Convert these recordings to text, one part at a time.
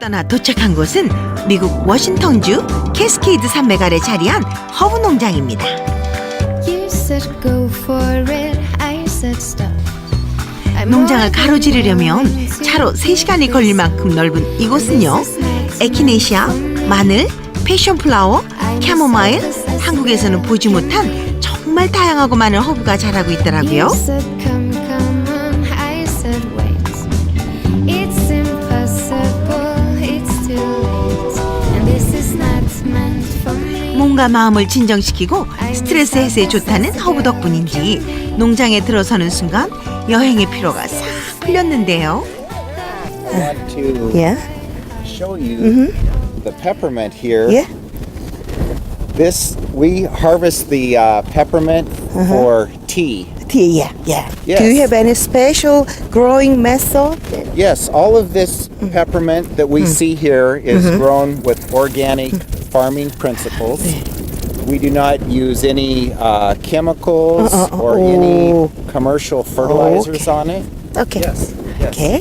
떠나 도착한 곳은 미국 워싱턴주 캐스케이드 산맥 아래 자리한 허브 농장입니다. 농장을 가로지르려면 차로 3시간이 걸릴 만큼 넓은 이곳은요. 에키네시아, 마늘, 패션플라워, 캐모마일, 한국에서는 보지 못한 정말 다양하고 많은 허브가 자라고 있더라고요. 몸과 마음을 진정시키고 스트레스 해소에 좋다는 허브 덕분인지 농장에 들어서는 순간 여행의 피로가 싹 풀렸는데요. Want to Yeah. show you the peppermint here. Yeah. This we harvest the uh, peppermint for tea. Tea, yeah, yeah. Yes. Do you have any special growing method? Yes, all of this peppermint that we see here is grown with organic farming principles. We do not use any uh, chemicals Uh, uh, or oh. any commercial fertilizers okay. on it. Okay. Yes. yes. Okay.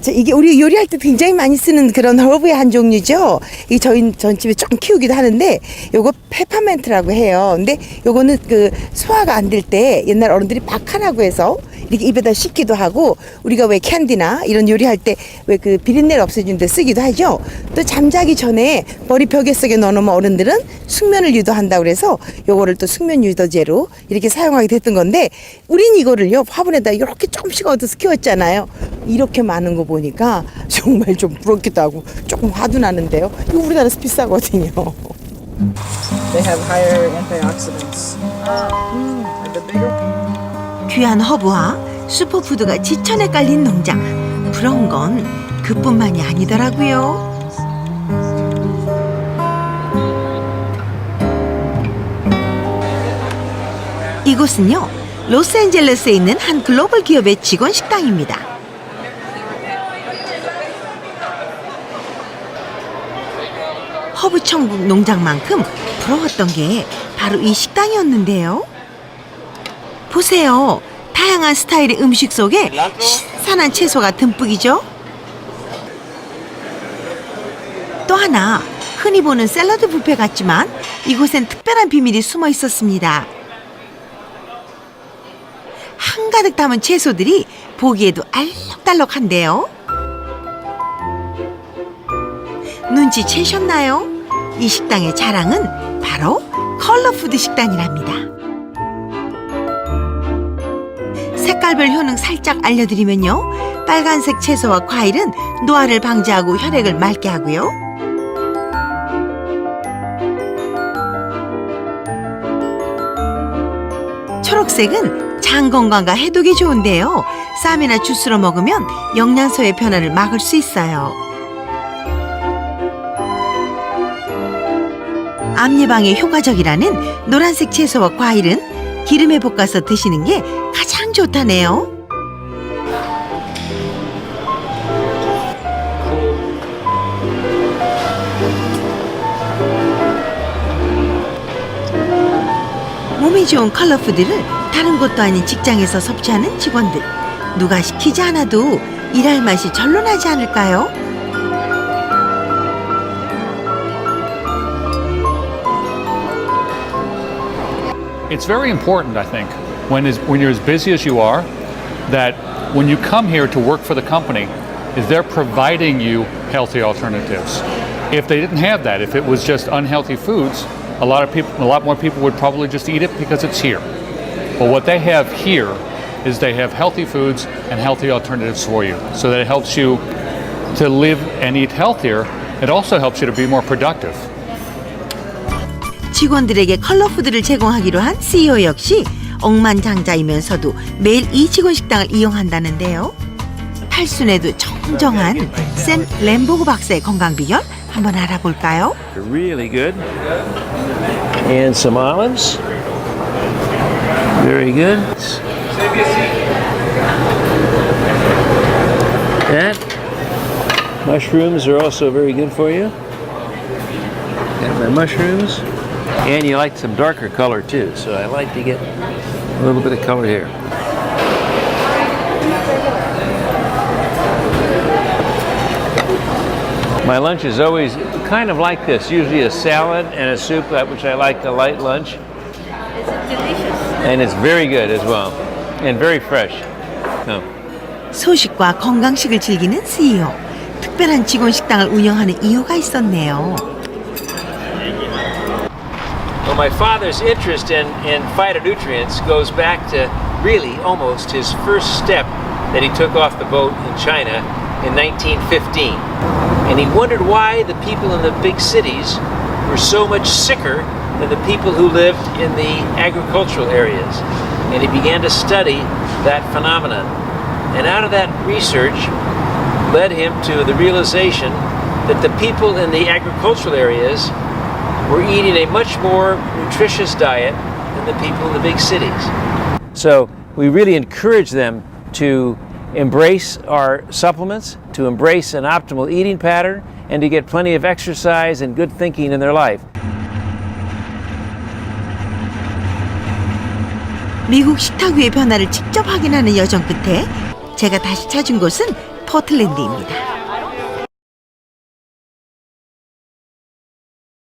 자, 이게 우리 요리할 때 굉장히 많이 쓰는 그런 허브의 한 종류죠. 이 저희 전 집에 좀 키우기도 하는데 요거 페퍼멘트라고 해요. 근데 요거는 그 소화가 안 될 때 옛날 어른들이 박하라고 해서 이렇게 입에다 씻기도 하고 우리가 왜 캔디나 이런 요리할 때 왜 그 비린내를 없애주는 데 쓰기도 하죠. 또 잠자기 전에 머리 벽에 속에 넣어놓으면 어른들은 숙면을 유도한다 그래서 요거를 또 숙면 유도제로 이렇게 사용하게 됐던 건데 우린 이거를요 화분에다 이렇게 조금씩 얻어서 키웠잖아요. 이렇게 많은 거 보니까 정말 좀 부럽기도 하고 조금 화도 나는데요. 이거 우리나라에서 비싸거든요. They have higher antioxidants. The bigger 귀한 허브와 슈퍼푸드가 지천에 깔린 농장. 부러운 건 그뿐만이 아니더라고요. 이곳은요, 로스앤젤레스에 있는 한 글로벌 기업의 직원 식당입니다. 허브 천국 농장만큼 부러웠던 게 바로 이 식당이었는데요. 보세요. 다양한 스타일의 음식 속에 신선한 채소가 듬뿍이죠. 또 하나 흔히 보는 샐러드 뷔페 같지만 이곳엔 특별한 비밀이 숨어 있었습니다. 한가득 담은 채소들이 보기에도 알록달록한데요. 눈치채셨나요? 이 식당의 자랑은 바로 컬러푸드 식단이랍니다. 색깔별 효능 살짝 알려드리면요. 빨간색 채소와 과일은 노화를 방지하고 혈액을 맑게 하고요. 초록색은 장 건강과 해독에 좋은데요. 쌈이나 주스로 먹으면 영양소의 변화를 막을 수 있어요. 암 예방에 효과적이라는 노란색 채소와 과일은 기름에 볶아서 드시는 게 좋다네요. 몸에 좋은 컬러푸드를 다른 곳도 아닌 직장에서 섭취하는 직원들. 누가 시키지 않아도 일할 맛이 절로 나지 않을까요? when, is, when you're as busy as you are, that when you come here to work for the company, is they're providing you healthy alternatives. If they didn't have that, if it was just unhealthy foods, a lot of people, a lot more people would probably just eat it because it's here. But what they have here is they have healthy foods and healthy alternatives for you, so that it helps you to live and eat healthier. It also helps you to be more productive. 직원들에게 컬러푸드를 제공하기로 한 CEO 역시 억만장자이면서도 매일 이 직원 식당을 이용한다는데요. 팔순에도 정정한 센 램보그 박사의 건강 비결 한번 알아볼까요? Really good. And some olives. Very good. That. Mushrooms are also very good for you. Got my mushrooms. And you like some darker color too, so I like to get a little bit of color here. My lunch is always kind of like this, usually a salad and a soup, uh, which I like a light lunch. It's delicious. And it's very good as well, and very fresh. Oh. 소식과 건강식을 즐기는 CEO. 특별한 직원 식당을 운영하는 이유가 있었네요. Well, my father's interest in, in phytonutrients goes back to really almost his first step that he took off the boat in China in 1915. And he wondered why the people in the big cities were so much sicker than the people who lived in the agricultural areas. And he began to study that phenomenon. And out of that research led him to the realization that the people in the agricultural areas were eating a much more nutritious diet than the people in the big cities. So we really encourage them to embrace our supplements, to embrace an optimal eating pattern, and to get plenty of exercise and good thinking in their life. 미국 식탁 위의 변화를 직접 확인하는 여정 끝에 제가 다시 찾은 곳은 포틀랜드입니다.